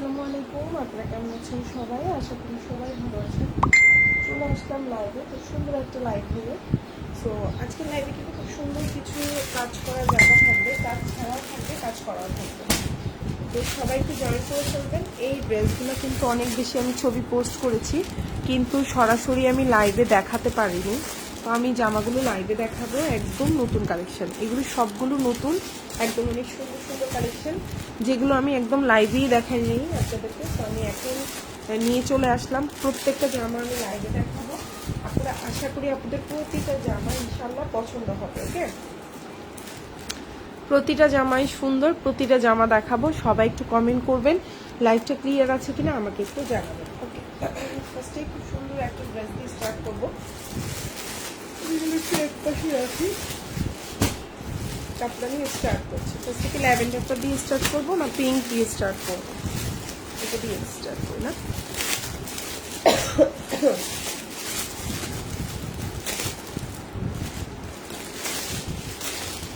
আসসালামু আলাইকুম, আপনারা কেমন আছেন সবাই? আশা করি সবাই ভালো আছেন। চলে আসলাম লাইভে খুব সুন্দর একটা লাইভ হলো সো আজকের লাইভে কিন্তু খুব সুন্দর কিছু কাজ করা জায়গা থাকবে, কাজ ছাড়াও থাকবে, কাজ করাও থাকবে। তো সবাই একটু জয়েন করে ফেলবেন এই ড্রেসগুলো কিন্তু অনেক বেশি আমি ছবি পোস্ট করেছি, কিন্তু সরাসরি আমি লাইভে দেখাতে পারিনি। তো আমি জামাগুলো লাইভে দেখাবো, একদম নতুন কালেকশন এগুলো সবগুলো নতুন একদম অনেক সুন্দর সুন্দর কালেকশন যেগুলো আমি একদম লাইভেই দেখাই নিই আপনাদেরকে, তো আমি এখন নিয়ে চলে আসলাম। প্রত্যেকটা জামা আমি লাইভে দেখাবো। আপনারা আশা করি আপনাদের প্রতিটা জামা ইনশাল্লাহ পছন্দ হবে, ওকে? প্রতিটা জামাই সুন্দর, প্রতিটা জামা দেখাবো। সবাই একটু কমেন্ট করবেন লাইভটা ক্লিয়ার আছে কিনা আমাকে একটু জানাবেন, ওকে? ফার্স্টে খুব সুন্দর একটা ড্রেস দিয়ে স্টার্ট করব। এগুলো একটু এক রাখি কাপড় নিয়ে স্টার্ট করছি। ফার্স্ট থেকে ল্যাভেন্ডারটা দিয়ে স্টার্ট করব না পিঙ্ক দিয়ে স্টার্ট করব? এটা দিয়ে স্টার্ট করি না।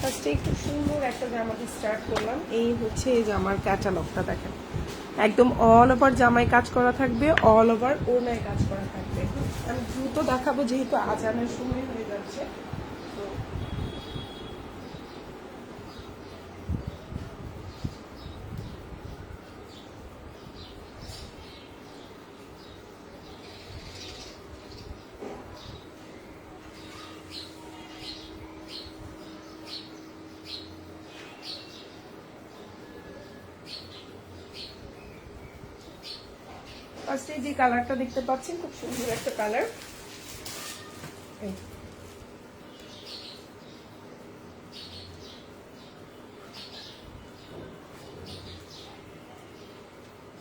ফার্স্টে একটু সুন্দর একটা জামা দিয়ে স্টার্ট করলাম। এই হচ্ছে একদম অল জামায় কাজ করা থাকবে অল ওনায় কাজ করা থাকবে। আমি দ্রুত দেখাবো যেহেতু আজানের সময় হয়ে যাচ্ছে তো ফার্স্টে যে কালারটা দেখতে পাচ্ছেন, খুব সুন্দর একটা কালার।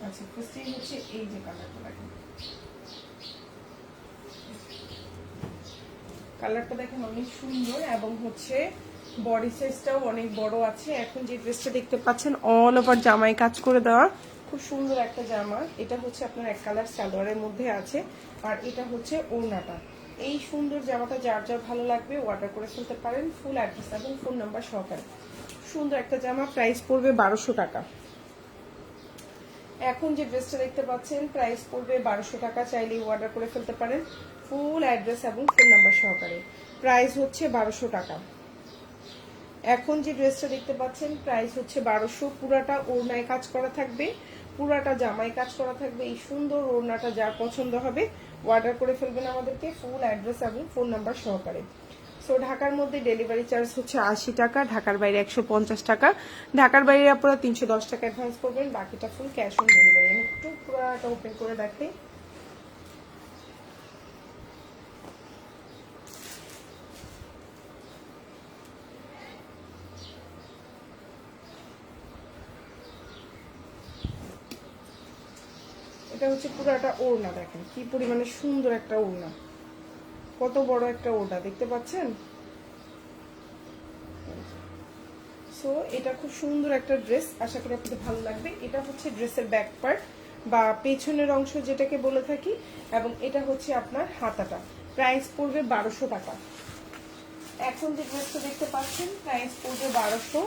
আচ্ছা এই যে কালারটা দেখেন। অনেক সুন্দর এবং হচ্ছে বডি সাইজটাও অনেক বড় আছে। এখন যে ড্রেসটা দেখতে পাচ্ছেন অল ওভার জামায় কাজ করে দেওয়া। খুব সুন্দর একটা জামা। এটা হচ্ছে আপনার এক কালার সালোয়ারের মধ্যে আছে, আর এটা হচ্ছে ওড়নাটা। এই সুন্দর জামাটা যার যার ভালো লাগবে অর্ডার করে ফেলতে পারেন। ফুল অ্যাড্রেস এবং ফোন নাম্বার সহকারে। সুন্দর একটা জামা প্রাইস পড়বে বারোশো টাকা। এখন যে ড্রেসটা দেখতে পাচ্ছেন প্রাইস পড়বে বারোশো টাকা। চাইলে অর্ডার করে ফেলতে পারেন। ফুল অ্যাড্রেস এবং ফোন নাম্বার সহকারে। প্রাইস হচ্ছে বারোশো টাকা। এখন যে ড্রেসটা দেখতে পাচ্ছেন প্রাইস হচ্ছে বারোশো। পুরাটা ওড়নায় কাজ করা থাকবে। পুরাটা জামাই কাজ করা থাকবে, এই সুন্দর ওড়নাটা যার পছন্দ হবে অর্ডার করে ফেলবেন আমাদেরকে ফুল অ্যাড্রেস এবং ফোন নাম্বার সহকারে। সো ঢাকার মধ্যে ডেলিভারি চার্জ হচ্ছে আশি টাকা, ঢাকার বাইরে একশো পঞ্চাশ টাকা। ঢাকার বাইরে আপনারা তিনশো দশ টাকা অ্যাডভান্স করবেন, বাকিটা ফুল ক্যাশ অন ডেলিভারি আমি একটু পুরাটা ওপেন করে দেখাই। এটা হচ্ছে পুরাটা ওড়না দেখেন, কি পরিমাণে সুন্দর একটা ওড়না। কত বড় একটা ওড়না, দেখতে পাচ্ছেন? সো এটা খুব সুন্দর একটা ড্রেস আশা করি আপনাদের ভালো লাগবে। এটা হচ্ছে ড্রেসের ব্যাক পার্ট বা পেছনের অংশ যেটাকে বলে থাকি, এবং এটা হচ্ছে আপনার হাতাটা। প্রাইস পড়বে বারোশো টাকা। এখন যে ড্রেসটা দেখতে পাচ্ছেন প্রাইস পড়বে বারোশো।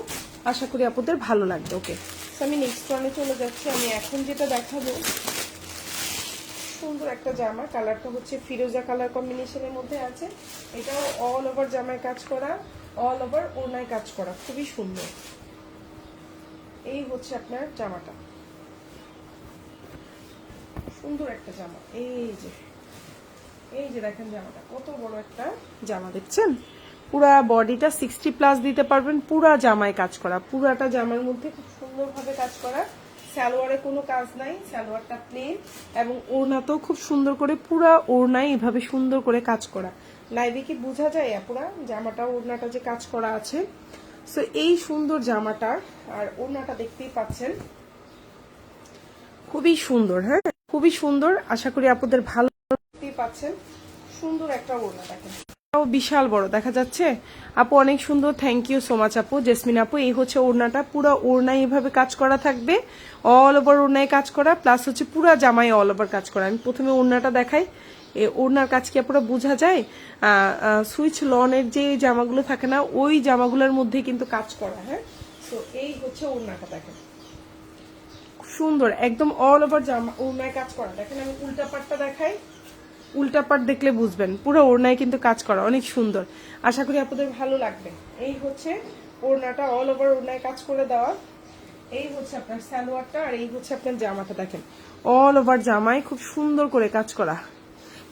আশা করি আপনাদের ভালো লাগবে ওকে আমি নেক্সট ওয়ানে চলে যাচ্ছি। আমি এখন যেটা দেখাবো সুন্দর একটা জামা। কালারটা হচ্ছে ফিরোজা কালার কম্বিনেশনের মধ্যে আছে। এটাও অল ওভার জামায় কাজ করা অল ওভার ওনায় কাজ করা। খুবই সুন্দর। এই হচ্ছে আপনার জামাটা। সুন্দর একটা জামা। এই যে এই যে দেখেন জামাটা, কত বড় একটা জামা, দেখছেন? পুরা বডিটা সিক্সটি প্লাস দিতে পারবেন, পুরা জামায় কাজ করা। পুরাটা জামার মধ্যে খুব সুন্দরভাবে কাজ করা। সালোয়ারে কোনো কাজ নাই, সালোয়ারটা প্লেন এবং ওড়নাতেও খুব সুন্দর করে পুরা ওড়নায় এভাবে সুন্দর করে কাজ করা। লাইভে কি বোঝা যায় পুরা জামাটা, ওড়নাটা যে কাজ করা আছে। সো এই সুন্দর জামাটা, আর ওড়নাটা দেখতেই পাচ্ছেন, খুবই সুন্দর হ্যাঁ? খুবই সুন্দর, আশা করি আপনাদের ভালো দেখতেই পাচ্ছেন। সুন্দর একটা ওড়না দেখেন। বিশাল বড়, দেখা যাচ্ছে? আপু, অনেক সুন্দর থ্যাংক ইউ সো মাচ আপু। জেসমিন আপু, এই হচ্ছে ওড়নাটা, পুরো ওড়নায় এভাবে কাজ করা থাকবে। অল ওভার ওড়নায় কাজ করা প্লাস হচ্ছে পুরো জামাই অল ওভার কাজ করা। আমি প্রথমে ওড়নাটা দেখাই। এ ওড়নার কাজ কি আপনারা বোঝা যায়? সুইচ লনের যে জামাগুলো থাকে না, ওই জামাগুলোর মধ্যে কিন্তু কাজ করা হ্যাঁ? তো এই হচ্ছে ওড়নাটা, দেখেন। সুন্দর, একদম অল ওভার জামা, ওড়নায় কাজ করা। দেখেন আমি উল্টা পাটটা দেখাই। উল্টা পাট দেখলে বুঝবেন। পুরো ওড়নায় কিন্তু কাজ করা, অনেক সুন্দর। আশা করি আপনাদের ভালো লাগবে। এই হচ্ছে ওড়নাটা অল ওভার ওড়নায় কাজ করে দেওয়া। এই হচ্ছে আপনার সালোয়ারটা আর এই হচ্ছে আপনার জামাটা, দেখেন। অল ওভার জামায় খুব সুন্দর করে কাজ করা।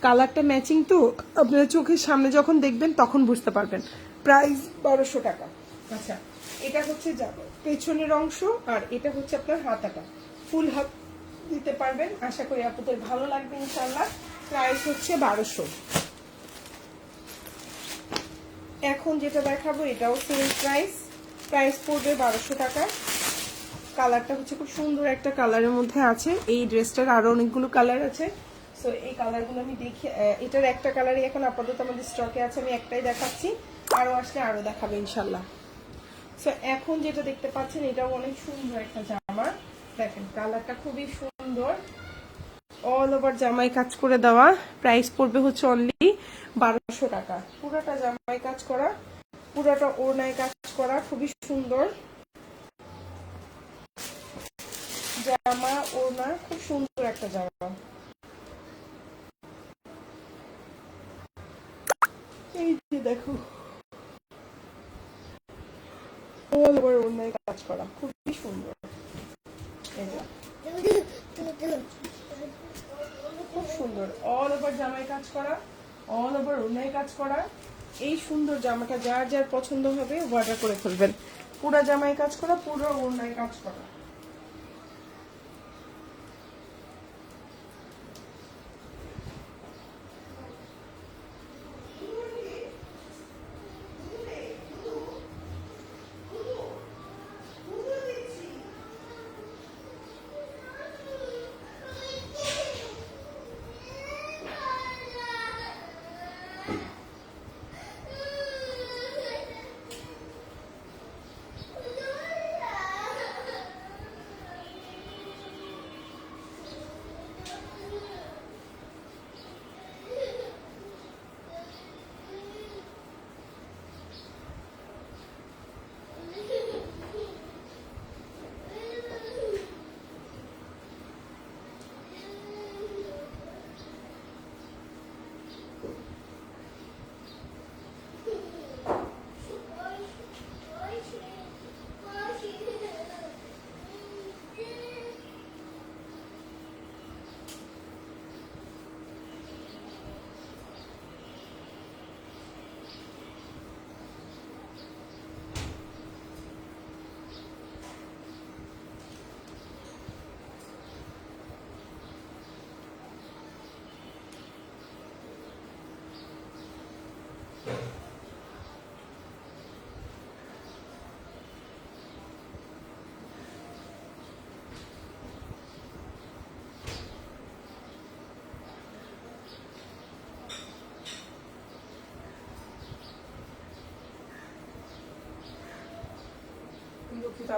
কালারটা ম্যাচিং তো আপনারা চোখের সামনে যখন দেখবেন তখন বুঝতে পারবেন। প্রাইস বারোশো টাকা। আচ্ছা এটা হচ্ছে পেছনের অংশ আর এটা হচ্ছে আপনার হাতাটা। ফুল হাত দিতে পারবেন। আশা করি আপনাদের ভালো লাগবে ইনশাল্লাহ প্রাইস হচ্ছে বারোশো। এখন যেটা দেখাবো, এটাও সেম প্রাইস প্রাইস পড়বে বারোশো টাকা কালারটা হচ্ছে খুব সুন্দর একটা কালারের মধ্যে আছে। এই ড্রেসটার আরও অনেকগুলো কালার আছে। সো এই কালারগুলো আমি দেখি এটার একটা কালারই এখন আপাতত আমাদের স্টকে আছে, আমি একটাই দেখাচ্ছি। আরও আসলে আরও দেখাবো ইনশাল্লাহ সো এখন যেটা দেখতে পাচ্ছেন, এটাও অনেক সুন্দর একটা জামা। দেখেন কালারটা খুবই সুন্দর। অল ওভার জামাই কাজ করে দেওয়া। প্রাইস পড়বে হচ্ছে অনলি বারোশো টাকা। পুরোটা জামাই কাজ করা, পুরোটা ওড়নায় কাজ করা, খুবই সুন্দর। জামা, ওড়না, খুব সুন্দর একটা জামা। এই যে দেখো। অল ওভার ওড়নায় কাজ করা, খুবই সুন্দর। খুব সুন্দর। অল ওভার জামায় কাজ করা অল ওভার ওড়নায় কাজ করা। এই সুন্দর জামাটা যার যার পছন্দ হবে অর্ডার করে ফেলবেন পুরা জামায় কাজ করা, পুরো ওড়নায় কাজ করা।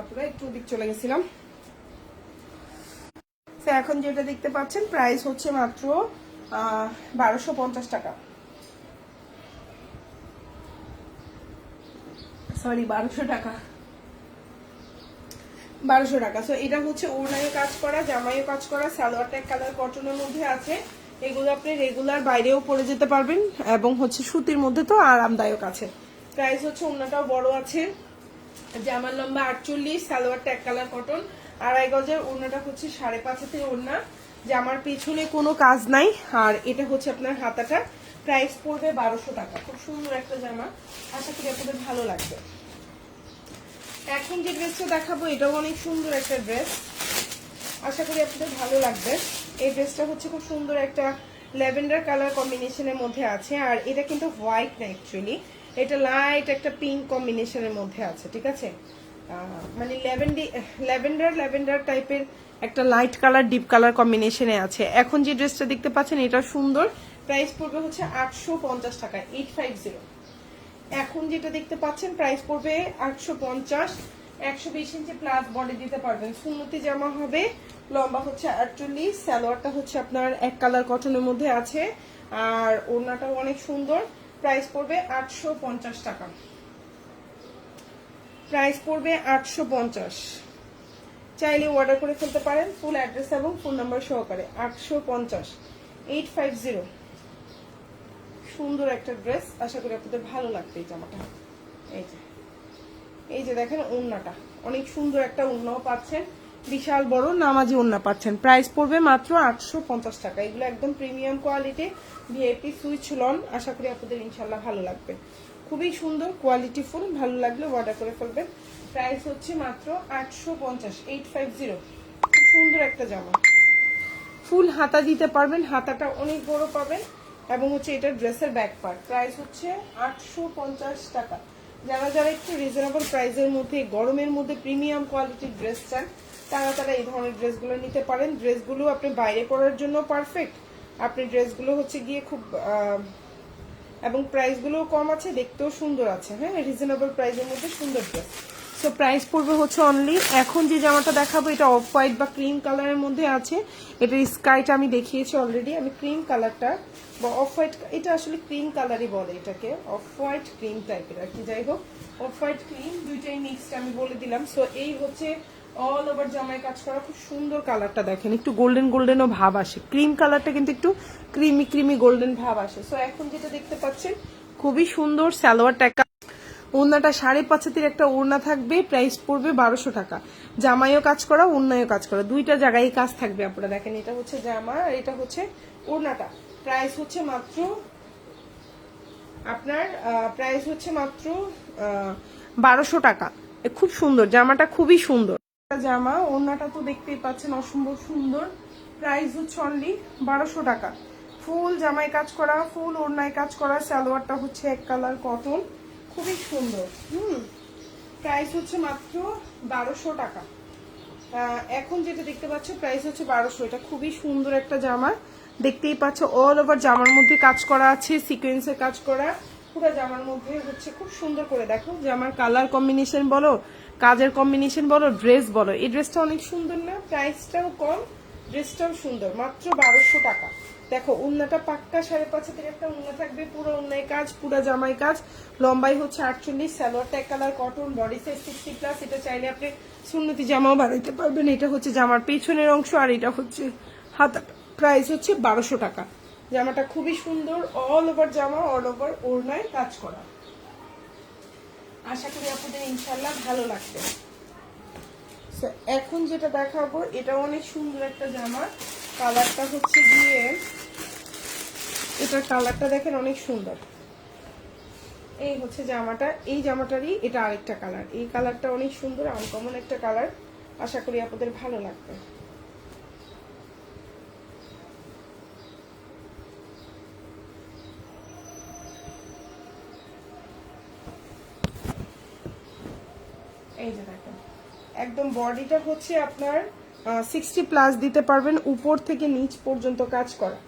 আপনারা, একটু দিক চলে গেছিলাম। তো এখন যেটা দেখতে পাচ্ছেন প্রাইস হচ্ছে মাত্র বারোশো পঞ্চাশ টাকা। সরি বারোশো টাকা। বারোশো টাকা। সো এটা হচ্ছে ওড়নায় কাজ করা, জামাইও কাজ করা, সালোয়ারটা এক কালার কটনের মধ্যে আছে। এগুলো আপনি রেগুলার বাইরেও পরে যেতে পারবেন, এবং হচ্ছে সুতির মধ্যে তো আরামদায়ক আছে। প্রাইস হচ্ছে ওড়নাটাও বড় আছে। জামার লম্বা আটচল্লিশ, সালোয়ারটা এক কালার কটন আড়াই গজের ওড়নাটা হচ্ছে সাড়ে পাঁচ হাতের ওড়না। জামার পেছনে কোনো কাজ নাই, আর এটা হচ্ছে আপনার হাতাটা। প্রাইস পড়বে বারোশো টাকা। খুব সুন্দর একটা জামা। আশা করি আপনাদের ভালো লাগবে। এখন যে ড্রেসটা দেখাবো, এটাও অনেক সুন্দর একটা ড্রেস আশা করি আপনাদের ভালো লাগবে। এই ড্রেসটা হচ্ছে খুব সুন্দর একটা ল্যাভেন্ডার কালার কম্বিনেশনের মধ্যে আছে, আর এটা কিন্তু হোয়াইট না অ্যাকচুয়ালি এটা লাইট একটা পিঙ্ক কম্বিনেশনের মধ্যে আছে, ঠিক আছে? মানে ল্যাভেন্ডি ল্যাভেন্ডার ল্যাভেন্ডার টাইপের একটা লাইট কালার ডিপ কালার কম্বিনেশনে আছে। এখন যে ড্রেসটা দেখতে পাচ্ছেন, এটা সুন্দর। প্রাইস পড়বে হচ্ছে আটশো পঞ্চাশ টাকা এইট ফাইভ জিরো এখন যেটা দেখতে পাচ্ছেন প্রাইস পড়বে আটশো পঞ্চাশ। একশো বিশ ইঞ্চি প্লাস বডি দিতে পারবেন। সুন্নতি জামা হবে, লম্বা হচ্ছে আটচল্লিশ স্যালোয়ারটা হচ্ছে আপনার এক কালার কটনের মধ্যে আছে। আর ওড়নাটাও অনেক সুন্দর। প্রাইস পড়বে আটশো পঞ্চাশ টাকা। প্রাইস পড়বে আটশো পঞ্চাশ। চাইলে অর্ডার করে ফেলতে পারেন ফুল অ্যাড্রেস এবং ফোন নাম্বার সহকারে। আটশো পঞ্চাশ এইট ফাইভ জিরো সুন্দর একটা ড্রেস আশা করি আপনাদের ভালো লাগবে এই জামাটা। এই যে এই যে দেখেন ওড়নাটা। অনেক সুন্দর একটা ওড়নাও পাচ্ছেন, বিশাল বড় নামাজি ওড়না পাচ্ছেন। প্রাইস পড়বে মাত্র আটশো পঞ্চাশ টাকা। এগুলো একদম premium quality VIP Swiss lawn, আশা করি আপনাদের ইনশাল্লাহ ভালো লাগবে। খুবই সুন্দর কোয়ালিটি ফুল ভালো লাগলে অর্ডার করে ফেলবেন। প্রাইস হচ্ছে মাত্র আটশো পঞ্চাশ এইট ফাইভ জিরো খুব সুন্দর একটা জামা। ফুল হাতা দিতে পারবেন, হাতাটা অনেক বড় পাবেন এবং হচ্ছে এটা ড্রেসের ব্যাক পার্ট প্রাইস হচ্ছে আটশো পঞ্চাশ টাকা। যারা যারা একটু রিজনেবল প্রাইসের মধ্যে, গরমের মধ্যে প্রিমিয়াম কোয়ালিটির ড্রেস চান, তারা তারা এই ধরনের ড্রেসগুলো নিতে পারেন। ড্রেসগুলো আপনি বাইরে পরার জন্য পারফেক্ট আপনি ড্রেসগুলো হচ্ছে গিয়ে খুব এবং প্রাইসগুলোও কম আছে, দেখতেও সুন্দর আছে হ্যাঁ? রিজনেবল প্রাইসের মধ্যে সুন্দর ড্রেস সো প্রাইস পড়বে হচ্ছে অনলি এখন যে জামাটা দেখাবো, এটা অফ হোয়াইট বা ক্রিম কালারের মধ্যে আছে। এটার স্কাইটা আমি দেখিয়েছি অলরেডি আমি ক্রিম কালারটা বা অফ হোয়াইট এটা আসলে ক্রিম কালারই বলে এটাকে অফ হোয়াইট ক্রিম টাইপের আর কি, যাই হোক। অফ হোয়াইট ক্রিম দুইটাই মিক্সড আমি বলে দিলাম। সো এই হচ্ছে অল ওভার জামায় কাজ করা, খুব সুন্দর কালারটা দেখেন। একটু গোল্ডেন গোল্ডেনও ভাব আসে। ক্রিম কালারটা কিন্তু একটু ক্রিমি ক্রিমি গোল্ডেন ভাব আসে। সো এখন যেটা দেখতে পাচ্ছেন, খুবই সুন্দর সালোয়ার টাকা। ওড়নাটা সাড়ে পাঁচ একটা ওড়না থাকবে প্রাইস পড়বে বারোশো টাকা। জামাইও কাজ করা, ওড়নায়ও কাজ করা। দুইটা জায়গায় কাজ থাকবে আপনারা। দেখেন, এটা হচ্ছে জামা এটা হচ্ছে ওড়নাটা। প্রাইস হচ্ছে মাত্র, আপনার প্রাইস হচ্ছে মাত্র বারোশো টাকা। খুব সুন্দর। জামাটা খুবই সুন্দর। জামা, ওড়নাটা তো দেখতেই পাচ্ছেন অসম্ভব সুন্দর। প্রাইস হচ্ছে অনলি বারোশো টাকা। ফুল জামায় কাজ করা ফুল ওড়নায় কাজ করা, সালোয়ারটা হচ্ছে এক কালার কটন খুবই সুন্দর, হুম। প্রাইস হচ্ছে মাত্র বারোশো টাকা। এখন যেটা দেখতে পাচ্ছ প্রাইস হচ্ছে বারোশো। এটা খুবই সুন্দর একটা জামা। দেখতেই পাচ্ছ অল ওভার জামার মধ্যে কাজ করা আছে সিকোয়েন্সের কাজ করা। পুরো জামার মধ্যে হচ্ছে খুব সুন্দর করে দেখো, জামার কালার কম্বিনেশন বলো, কাজের কম্বিনেশন বলো ড্রেস বলো। এই ড্রেসটা অনেক সুন্দর না? প্রাইসটাও কম ড্রেসটাও সুন্দর। মাত্র বারোশো টাকা। দেখো, উন্নাটা পাক্কা সাড়ে পাঁচ হাতের একটা উন্না থাকবে, পুরো উন্নায় কাজ, পুরো জামাই কাজ। লম্বাই হচ্ছে আটচল্লিশ, সালোয়ারটা এক colour cotton body size sixty plus এটা চাইলে আপনি সুন্নতি জামাও বানাইতে পারবেন। এটা হচ্ছে জামার পেছনের অংশ আর এটা হচ্ছে হাতা প্রাইস হচ্ছে বারোশো টাকা। জামাটা খুবই সুন্দর অল ওভার জামা অল ওভার ওড়নায় কাজ করা। আশা করি আপনাদের ইনশাল্লাহ ভালো লাগবে। এখন যেটা দেখাবো, এটা অনেক সুন্দর একটা জামা। কালারটা হচ্ছে গিয়ে, এটার কালারটা দেখেন অনেক সুন্দর। এই হচ্ছে জামাটা, এই জামাটারই এটা আরেকটা কালার। এই কালারটা অনেক সুন্দর আনকমন একটা কালার। আশা করি আপনাদের ভালো লাগবে এই যে দেখেন একদম বডিটা হচ্ছে আপনার সিক্সটি প্লাস দিতে পারবেন উপর থেকে নিচ পর্যন্ত কাজ করা।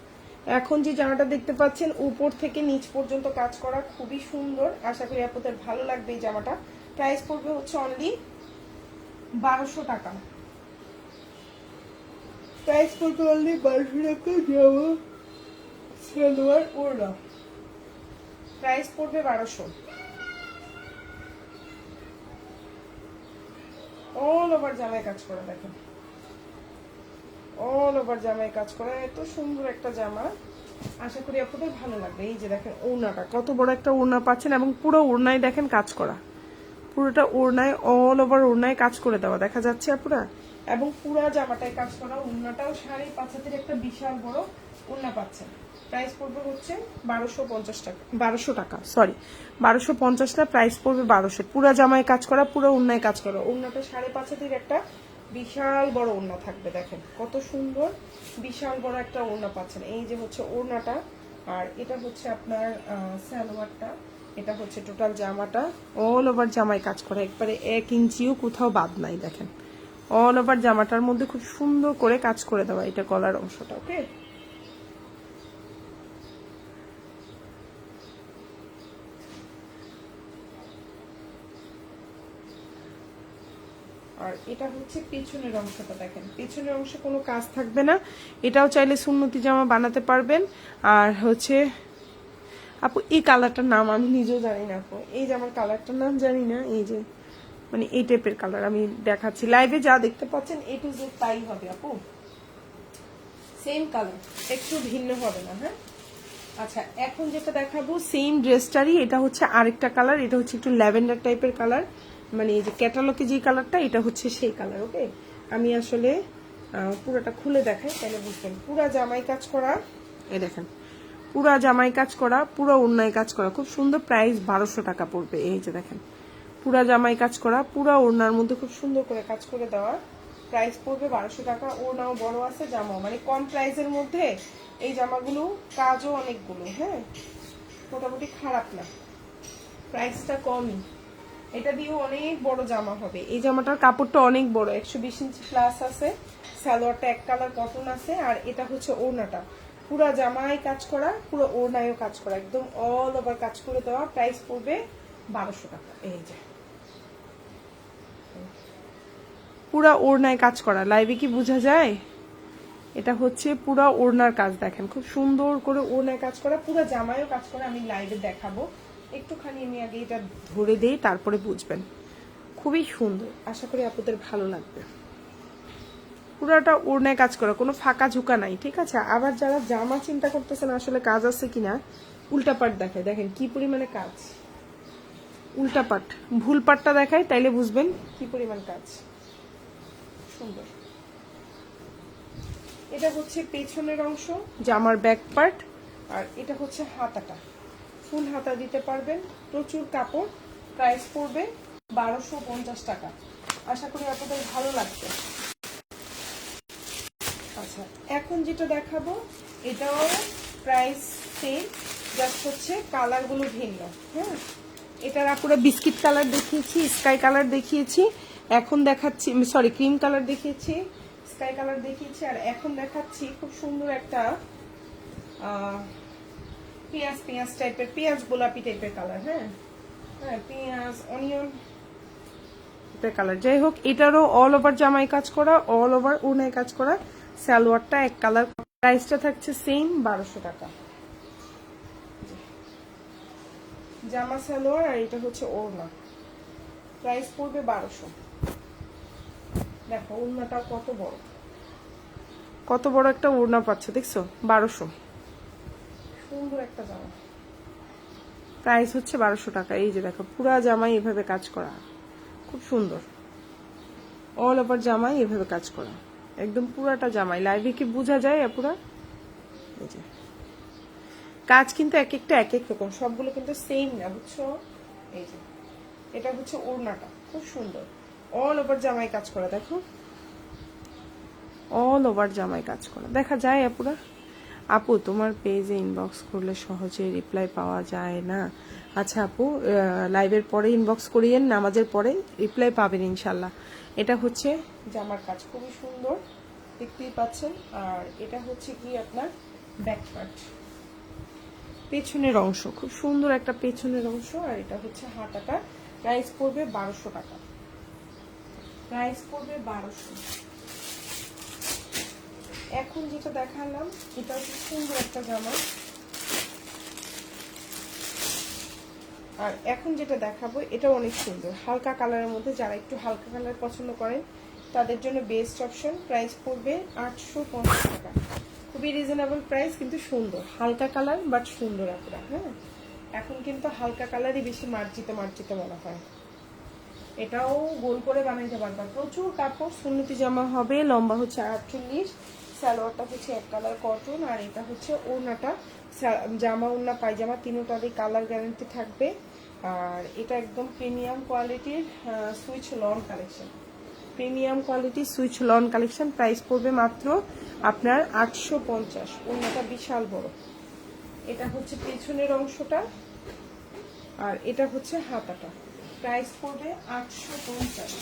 এখন যে জামাটা দেখতে পাচ্ছেন উপর থেকে নিচ পর্যন্ত কাজ করা খুবই সুন্দর। আশা করি আপনাদের ভালো লাগবে এই জামাটা। প্রাইস পড়বে হচ্ছে অনলি বারোশো টাকা। প্রাইস পড়বে অনলি বারোশো টাকা জামা সালোয়ার ওড়না। প্রাইস পড়বে বারোশো। অল ওভার জামায় কাজ করা, দেখেন। অল ওভার জামায় কাজ করা, এত সুন্দর একটা জামা। আশা করি আপনাদের ভালো লাগবে। এই যে দেখেন ওড়নাটা, কত বড় একটা ওড়না পাচ্ছেন এবং পুরো ওড়নায় দেখেন কাজ করা। পুরোটা ওড়নায় অল ওভার ওড়নায় কাজ করে দেওয়া দেখা যাচ্ছে আপনারা এবং পুরা জামাটায় কাজ করা ওড়নাটাও শাড়ি পাঁচ হাতের একটা বিশাল বড় ওড়না পাচ্ছেন। প্রাইস পড়বে হচ্ছে বারোশো পঞ্চাশ টাকা। বারোশো টাকা সরি বারোশো পঞ্চাশটা প্রাইস পড়বে বারোশো। পুরো জামায় কাজ করা, পুরো ওড়নায় কাজ করা। ওড়নাটা সাড়ে পাঁচ হাতের একটা বিশাল বড় ওড়না থাকবে, দেখেন। কত সুন্দর বিশাল বড় একটা ওড়না পাচ্ছেন। এই যে হচ্ছে ওড়নাটা আর এটা হচ্ছে আপনার সালোয়ারটা। এটা হচ্ছে টোটাল জামাটা। অল ওভার জামায় কাজ করা। একবারে এক ইঞ্চিও কোথাও বাদ নাই, দেখেন। অল ওভার জামাটার মধ্যে খুব সুন্দর করে কাজ করে দেওয়া এটা গলার অংশটা ওকে আর এটা হচ্ছে পেছনের অংশটা দেখেন। পেছনের অংশে কোনো কাজ থাকবে না। এটাও চাইলে সুন্নতি জামা বানাতে পারবেন। আর হচ্ছে, আপু, এই কালারটার নাম আমি নিজেও জানি না, আপু। এই যে আমার কালারটার নাম জানি না, এই যে মানে এই টাইপের কালার আমি দেখাচ্ছি। লাইভে যা দেখতে পাচ্ছেন এ টু জেড তাই হবে, আপু। সেম কালার একটু ভিন্ন হবে না হ্যাঁ? আচ্ছা এখন যেটা দেখাবো সেম ড্রেসটারই এটা হচ্ছে আরেকটা কালার এটা হচ্ছে একটু ল্যাভেন্ডার টাইপের কালার মানে এই যে ক্যাটালগে যে কালারটা এটা হচ্ছে সেই কালার ওকে আমি আসলে পুরোটা খুলে দেখাই, তাহলে বুঝবেন। পুরা জামাই কাজ করা, এই দেখেন, পুরা জামাই কাজ করা, পুরো অন্যায় কাজ করা। খুব সুন্দর প্রাইস বারোশো টাকা পড়বে, এই যে দেখেন। পুরা জামাই কাজ করা, পুরা ওড়নার মধ্যে খুব সুন্দর করে কাজ করে দেওয়া। প্রাইস পড়বে বারোশো টাকা, ওড়নাও বড় আছে, জামাও। মানে কম প্রাইসের মধ্যে এই জামাগুলো, কাজও অনেকগুলো হ্যাঁ? মোটামুটি খারাপ না। প্রাইসটা কমই। এটা দিয়েও অনেক বড় জামা হবে। এই জামাটার কাপড়টা অনেক বড়, একশো বিশ ইঞ্চি প্লাস আছে, সালোয়ারটা এক কালার কটন আছে, আর এটা হচ্ছে ওড়নাটা। পুরো জামায় কাজ করা, পুরো ওড়নায়ও কাজ করা, একদম অল ওভার কাজ করে দেওয়া প্রাইস পড়বে বারোশো টাকা। এই যে। পুরা ওড়নায় কাজ করা। লাইভে কি বোঝা যায়? এটা হচ্ছে পুরা ওড়নার কাজ, দেখেন। খুব সুন্দর করে ওড়নায় কাজ করা, পুরো জামায়ও কাজ করা, আমি লাইভে দেখাবো। একটুখানি আমি আগে এটা ধরে দেই, তারপরে বুঝবেন। খুবই সুন্দর। আশা করি আপনাদের ভালো লাগবে। পুরাটা ওড়নায় কাজ করা, কোনো ফাঁকা ঝুঁকা নাই, ঠিক আছে? আবার যারা জামা চিন্তা করতেছেন আসলে কাজ আছে কিনা, উল্টা পাট দেখায়। দেখেন কি পরিমাণে কাজ। উল্টা পাট। ভুল পাটটা দেখায়, তাইলে বুঝবেন কি পরিমাণ কাজ। সুন্দর। এটা হচ্ছে পেছনের অংশ, জামার ব্যাক পার্ট, আর এটা হচ্ছে হাতাটা। ফুল হাতা দিতে পারবেন, প্রচুর কাপড় প্রাইস পড়বে বারোশো পঞ্চাশ টাকা। আশা করি আপনাদের ভালো লাগবে। আচ্ছা এখন যেটা দেখাবো, এটাও প্রাইস সেম জাস্ট হচ্ছে কালারগুলো ভিন্ন হ্যাঁ? এটার আপুরা বিস্কিট কালার দেখিয়েছি স্কাই কালার দেখিয়েছি, এখন দেখাচ্ছি সরি ক্রিম কালার দেখিয়েছি স্কাই কালার দেখিয়েছি, আর এখন দেখাচ্ছি খুব সুন্দর একটা পেঁয়াজ পেঁয়াজ টাইপের পেঁয়াজ গোলাপি টাইপের কালার হ্যাঁ? হ্যাঁ পেঁয়াজ অনিয়ন কালার যাই হোক, এটারও অল ওভার জামাই কাজ করা অল ওভার উনায় কাজ করা। সালোয়ারটা এক কালার প্রাইসটা থাকছে সেম বারোশো টাকা। জামা, সালোয়ার, আর এটা হচ্ছে ওড়না। প্রাইস পড়বে বারোশো। দেখো, ওড়নাটা কত বড়। কত বড় একটা ওড়না পাচ্ছে, দেখছ? বারোশো। সুন্দর একটা জামা। প্রাইস হচ্ছে বারোশো টাকা। এই যে দেখো, পুরা জামাই এভাবে কাজ করা। খুব সুন্দর। অল ওভার জামাই এভাবে কাজ করা। একদম পুরাটা জামাই। লাইভে কি বোঝা যায় পুরা কাজ কিন্তু এক একটা এক এক রকম। সবগুলো কিন্তু সেম না, বুঝছ? এই যে। এটা হচ্ছে ওড়নাটা। খুব সুন্দর। অল ওভার জামাই কাজ করা, দেখো। অল ওভার জামাই কাজ করা। দেখা যায় আপুরা? আপু, তোমার পেজে ইনবক্স করলে সহজে রিপ্লাই পাওয়া যায় না। আচ্ছা আপু লাইভের পরে ইনবক্স করিয়েন, নামাজের পরে রিপ্লাই পাবেন ইনশাল্লাহ। এটা হচ্ছে জামার কাজ, খুবই সুন্দর, দেখতেই পাচ্ছেন। আর এটা হচ্ছে কি আপনার ব্যাক পার্ট পেছনের অংশ, খুব সুন্দর একটা পেছনের অংশ। আর এটা হচ্ছে হাতাটা। প্রাইস পড়বে বারোশো টাকা। প্রাইস পড়বে বারোশো। এখন যেটা দেখালাম, এটা হচ্ছে সুন্দর একটা জামা। আর এখন যেটা দেখাবো এটা অনেক সুন্দর। হালকা কালারের মধ্যে যারা একটু হালকা কালার পছন্দ করেন, তাদের জন্য বেস্ট অপশন প্রাইস পড়বে আটশো পঞ্চাশ টাকা। খুবই রিজনেবল প্রাইস কিন্তু সুন্দর। হালকা কালার বাট সুন্দর আপনারা হ্যাঁ? এখন কিন্তু হালকা কালারই বেশি মার্জিত মার্জিত মনে হয়। এটাও গোল করে বানাইতে পারবা। প্রচুর কাপড়, সুন্নতি জামা হবে, লম্বা হচ্ছে আটচল্লিশ। সালোয়ারটা হচ্ছে এক কালার কটন আর এটা হচ্ছে ওড়নাটা। জামা, ওড়না, পায়জামা তিনোটারই কালার গ্যারান্টি থাকবে। আর এটা একদম প্রিমিয়াম কোয়ালিটির Swiss lawn collection premium quality Swiss lawn collection price পড়বে মাত্র আপনার আটশো পঞ্চাশ। ওড়নাটা বিশাল বড়। এটা হচ্ছে পেছনের অংশটা আর এটা হচ্ছে হাতাটা। প্রাইস পড়বে আটশো পঞ্চাশ।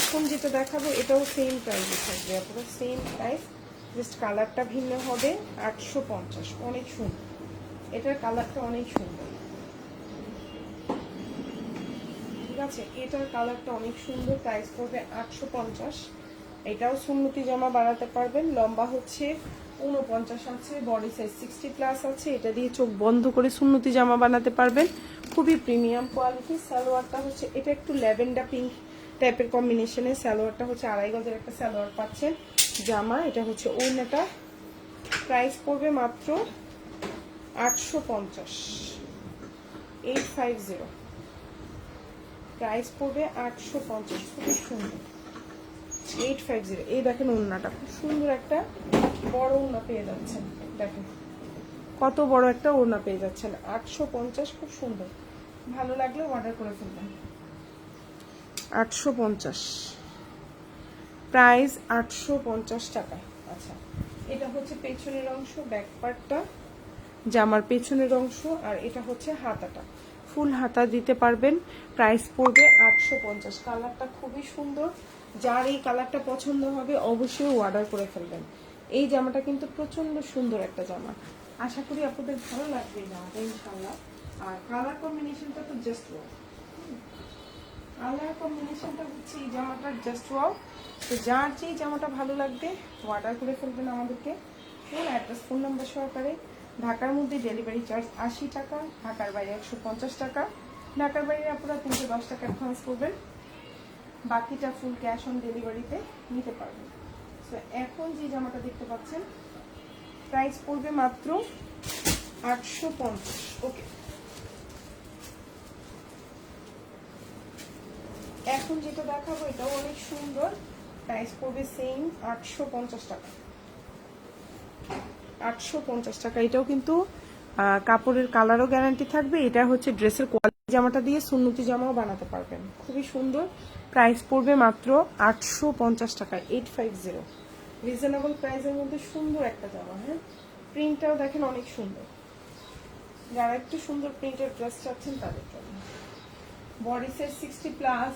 এখন যেটা দেখাবো, এটাও সেম প্রাইসে থাকবে আপনার সেম প্রাইস জাস্ট কালারটা ভিন্ন হবে, আটশো পঞ্চাশ, অনেক সুন্দর। এটার কালারটা অনেক সুন্দর। ঠিক আছে? এটার কালারটা অনেক সুন্দর প্রাইস পড়বে আটশো পঞ্চাশ। এটাও সুন্নতি জামা বানাতে পারবেন, লম্বা হচ্ছে উনপঞ্চাশ আছে বডি সাইজ সিক্সটি প্লাস আছে, এটা দিয়ে চোখ বন্ধ করে সুন্নতি জামা বানাতে পারবেন। খুবই প্রিমিয়াম কোয়ালিটি সালোয়ারটা হচ্ছে, এটা একটু ল্যাভেন্ডার পিঙ্ক টাইপের কম্বিনেশনে স্যালোয়ারটা হচ্ছে আড়াই গজের একটা স্যালোয়ার পাচ্ছেন। জামা, এটা হচ্ছে ওড়নাটা। প্রাইস পড়বে মাত্র আটশো পঞ্চাশ। এইট ফাইভ জিরো প্রাইস পড়বে আটশো পঞ্চাশ। খুবই সুন্দর। এইট ফাইভ জিরো এই দেখেন ওড়নাটা। খুব সুন্দর একটা বড় ওড়না পেয়ে যাচ্ছেন। দেখেন। কত বড় একটা ওড়না পেয়ে যাচ্ছেন। আটশো পঞ্চাশ, খুব সুন্দর। ভালো লাগলে অর্ডার করে ফেলবেন। আটশো পঞ্চাশ। প্রাইস আটশো পঞ্চাশ টাকা আচ্ছা এটা হচ্ছে পেছনের অংশ ব্যাক পার্টটা জামার পেছনের অংশ আর এটা হচ্ছে হাতাটা। ফুল হাতা দিতে পারবেন প্রাইস পড়বে আটশো পঞ্চাশ। কালারটা খুবই সুন্দর। যার এই কালারটা পছন্দ হবে, অবশ্যই অর্ডার করে ফেলবেন। এই জামাটা কিন্তু প্রচণ্ড সুন্দর একটা জামা। আশা করি আপনাদের ভালো লাগবে জামাটা ইনশাল্লাহ আর কালার কম্বিনেশনটা তো জাস্ট কালার কম্বিনেশনটা হচ্ছে এই জামাটার জাস্ট ওয়াও তো যার যেই জামাটা ভালো লাগবে অর্ডার করে ফেলবেন আমাদেরকে। ফোন অ্যাড্রেস ফোন নাম্বার সহকারে। ঢাকার মধ্যে ডেলিভারি চার্জ আশি টাকা, ঢাকার বাইরে একশো পঞ্চাশ টাকা। ঢাকার বাইরে আপনারা তিনশো দশ টাকা অ্যাডভান্স করবেন। বাকিটা ফুল ক্যাশ অন ডেলিভারিতে নিতে পারবেন। সো এখন যে জামাটা দেখতে পাচ্ছেন প্রাইস পড়বে মাত্র আটশো পঞ্চাশ। ওকে এখন যেটা দেখাবো, এটাও অনেক সুন্দর। প্রাইস পড়বে সেম আটশো পঞ্চাশ টাকা। আটশো পঞ্চাশ টাকা। এটাও কিন্তু কাপড়ের কালারও গ্যারান্টি থাকবে। এটা হচ্ছে ড্রেসের কোয়ালিটি জামাটা দিয়ে সুন্নতি জামাও বানাতে পারবেন। খুবই সুন্দর। প্রাইস পড়বে মাত্র আটশো পঞ্চাশ টাকা এইট ফাইভ জিরো রিজনেবল প্রাইসের মধ্যে সুন্দর একটা জামা হ্যাঁ? প্রিন্টটাও দেখেন অনেক সুন্দর। যারা একটু সুন্দর প্রিন্টের ড্রেস চাচ্ছেন তাদের জন্য। বডি সেট সিক্সটি প্লাস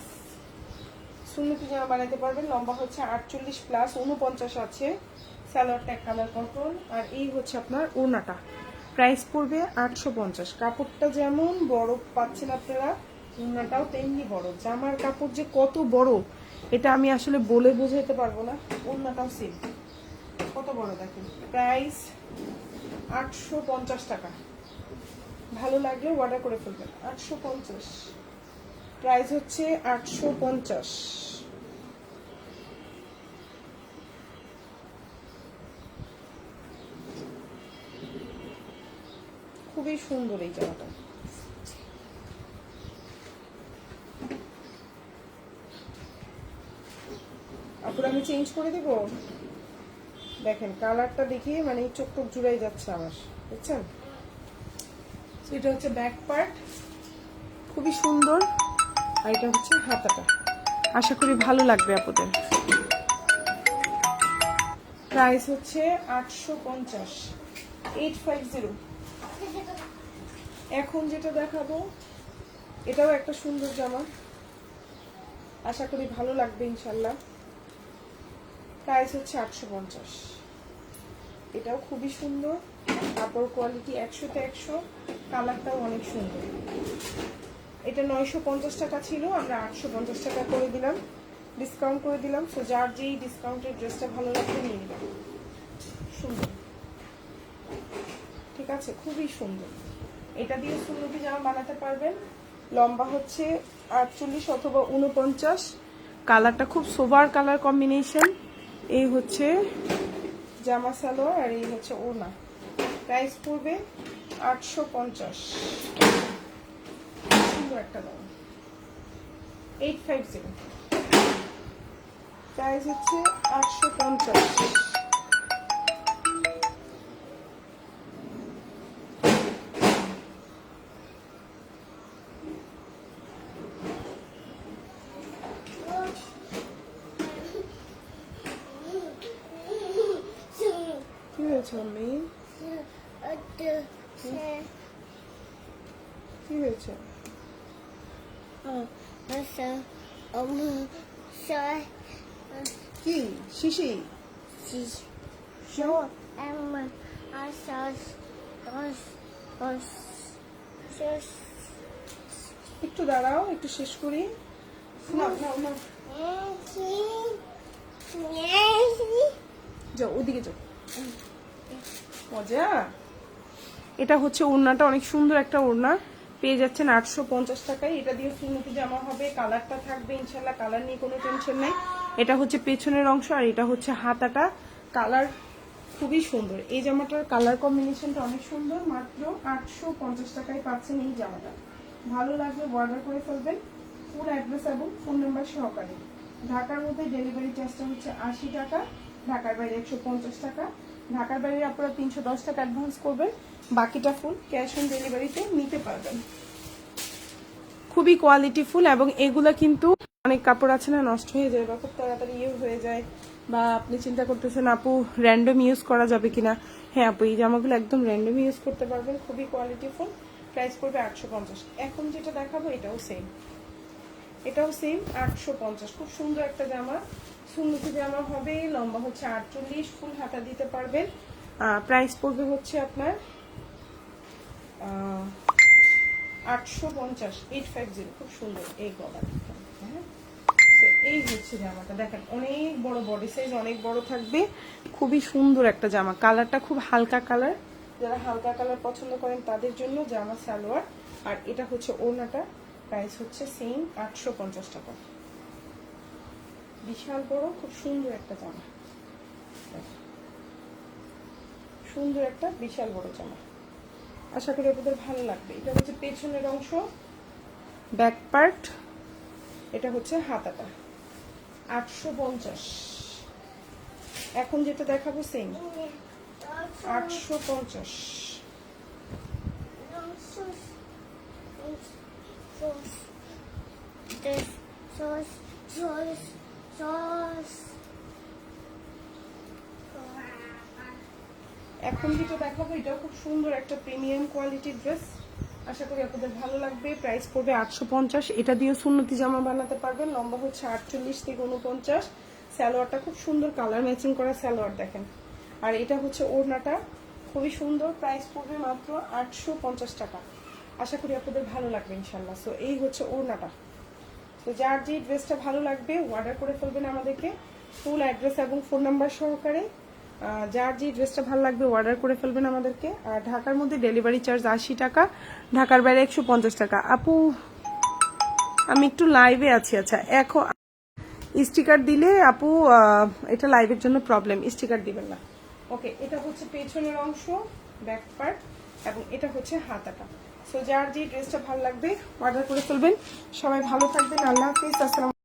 সুন্নতি জামা বানাতে পারবেন। লম্বা হচ্ছে আটচল্লিশ প্লাস উনপঞ্চাশ আছে। স্যালোয়ারটা কালার কটন আর এই হচ্ছে আপনার ওড়নাটা প্রাইস পড়বে আটশো পঞ্চাশ। কাপড়টা যেমন বড় পাচ্ছেন আপনারা ওড়নাটাও তেমনি বড়। জামার কাপড় যে কত বড়, এটা আমি আসলে বলে বোঝাতে পারব না। ওড়নাটাও সেম কত বড় দেখেন? প্রাইস আটশো পঞ্চাশ টাকা। ভালো লাগলে অর্ডার করে ফেলবেন। আটশো পঞ্চাশ। প্রাইস হচ্ছে আটশো পঞ্চাশ। খুবই সুন্দর এই জামাটা। আপুর, আমি চেঞ্জ করে দেব? দেখেন, কালারটা দেখিয়ে মানে চোখ টোক জুড়াই যাচ্ছে আমার বুঝছেন এটা হচ্ছে ব্যাক পার্ট, খুবই সুন্দর। আর এটা হচ্ছে হাতাটা। আশা করি ভালো লাগবে আপনাদের প্রাইস হচ্ছে আটশো পঞ্চাশ। এইট ফাইভ জিরো এখন যেটা দেখাবো, এটাও একটা সুন্দর জামা। আশা করি ভালো লাগবে ইনশাল্লাহ। প্রাইস হচ্ছে আটশো পঞ্চাশ। এটাও খুবই সুন্দর। কাপড় কোয়ালিটি একশোতে একশো কালারটাও অনেক সুন্দর। এটা নয়শো পঞ্চাশ টাকা ছিল, আমরা আটশো পঞ্চাশ টাকা করে দিলাম। ডিসকাউন্ট করে দিলাম সো যার যেই ডিসকাউন্টের ড্রেসটা ভালো লাগবে নিয়ে নিলাম সুন্দর। ঠিক আছে, খুবই সুন্দর। এটা দিয়ে সুন্দরী জামা বানাতে পারবেন। লম্বা হচ্ছে আটচল্লিশ অথবা উনপঞ্চাশ কালারটা খুব সোভার কালার কম্বিনেশন এই হচ্ছে জামা সালোয়ার আর এই হচ্ছে ওনা প্রাইস পড়বে আটশো পঞ্চাশ। একটা দাম এইট ফাইভ জিরো প্রাইস হচ্ছে আটশো পঞ্চাশ। আমি কি হয়েছে? কি শিশি একটু দাঁড়াও, একটু শেষ করি। যাও, ওদিকে যাও। মজা। এটা হচ্ছে ওড়নাটা, অনেক সুন্দর একটা ওড়না। পেয়ে যাচ্ছেন আটশো পঞ্চাশ টাকায়। এটা দিয়ে সুন্নতি জামা হবে, কালারটা থাকবে ইনশাল্লাহ, কালার নিয়ে কোনো টেনশন নেই। এটা হচ্ছে পেছনের অংশ আর এটা হচ্ছে হাতাটা। কালার খুবই সুন্দর। এই জামাটার কালার কম্বিনেশনটা অনেক সুন্দর, মাত্র আটশো পঞ্চাশ টাকায় পাচ্ছেন এই জামাটা। ভালো লাগবে অর্ডার করে ফেলবেন ফুল অ্যাড্রেস এবং ফোন নাম্বার সহকারে। ঢাকার মধ্যে ডেলিভারি চার্জটা হচ্ছে আশি টাকা, ঢাকার বাইরে একশো পঞ্চাশ টাকা। ঢাকার বাইরে আপনারা তিনশো দশ টাকা অ্যাডভান্স করবেন, বাকিটা ফুল ক্যাশ অন ডেলিভারিতে নিতে পারবেন। খুবই কোয়ালিটি ফুল এবং এগুলা কিন্তু অনেক কাপড় আছে না, নষ্ট হয়ে যায় বা খুব তাড়াতাড়ি ইয়ে হয়ে যায় বা আপনি চিন্তা করতেছেন, আপু র্যান্ডম ইউজ করা যাবে কিনা? হ্যাঁ আপু, এই জামাগুলো একদম র্যান্ডম ইউজ করতে পারবেন, খুবই কোয়ালিটি ফুল প্রাইস পড়বে আটশো পঞ্চাশ। এখন যেটা দেখাবো এটাও সেম এটাও সেম আটশো পঞ্চাশ। খুব সুন্দর একটা জামা। সুন্দর জামা হবে লম্বা হচ্ছে আটচল্লিশ, ফুল হাতা দিতে পারবেন। প্রাইস পড়বে হচ্ছে আপনার আটশো পঞ্চাশ এইট ফাইভ জিরো খুব সুন্দর, এই গলা হ্যাঁ? এই হচ্ছে জামাটা। দেখেন, অনেক বড় বডি সাইজ অনেক বড় থাকবে। খুবই সুন্দর একটা জামা। কালারটা খুব হালকা কালার। যারা হালকা কালার পছন্দ করেন, তাদের জন্য জামা সালোয়ার। আর এটা হচ্ছে ওড়নাটা। প্রাইস হচ্ছে সেম আটশো পঞ্চাশ টাকা। বিশাল বড়, খুব সুন্দর একটা জামা। সুন্দর একটা বিশাল বড় জামা। আশা করি আপনাদের ভালো লাগবে। এটা হচ্ছে পেছনের অংশ ব্যাক পার্ট এটা হচ্ছে হাতাটা। আটশো পঞ্চাশ। এখন যেটা দেখাবো সেম আটশো পঞ্চাশ। Sauce, sauce, sauce. এখন যেটা দেখাবো এটাও খুব সুন্দর একটা প্রিমিয়াম কোয়ালিটির ড্রেস আশা করি আপনাদের ভালো লাগবে। প্রাইস পড়বে আটশো পঞ্চাশ। এটা দিয়ে সুন্নতি জামা বানাতে পারবেন। লম্বা হচ্ছে আটচল্লিশ থেকে উনপঞ্চাশ স্যালোয়ারটা খুব সুন্দর কালার ম্যাচিং করা স্যালোয়ার দেখেন। আর এটা হচ্ছে ওড়নাটা। খুবই সুন্দর। প্রাইস পড়বে মাত্র আটশো পঞ্চাশ টাকা। আশা করি আপনাদের ভালো লাগবে ইনশাল্লাহ সো এই হচ্ছে ওড়নাটা। তো যার যে ড্রেসটা ভালো লাগবে অর্ডার করে ফেলবেন আমাদেরকে ফুল অ্যাড্রেস এবং ফোন নাম্বার সহকারে। যার যে ড্রেসটা ভালো লাগবে অর্ডার করে ফেলবেন আমাদেরকে। আর ঢাকার মধ্যে ডেলিভারি চার্জ আশি টাকা, ঢাকার বাইরে একশো পঞ্চাশ টাকা। আপু, আমি একটু লাইভে আছি। আচ্ছা এখন স্টিকার দিলে আপু এটা লাইভের জন্য প্রবলেম স্টিকার দিবেন না। ওকে এটা হচ্ছে পেছনের অংশ ব্যাক পার্ট এবং এটা হচ্ছে হাতাটা। সো যার যে ড্রেসটা ভালো লাগবে অর্ডার করে ফেলবেন। সবাই ভালো থাকবেন। আল্লাহ হাফিজ। আসসালাম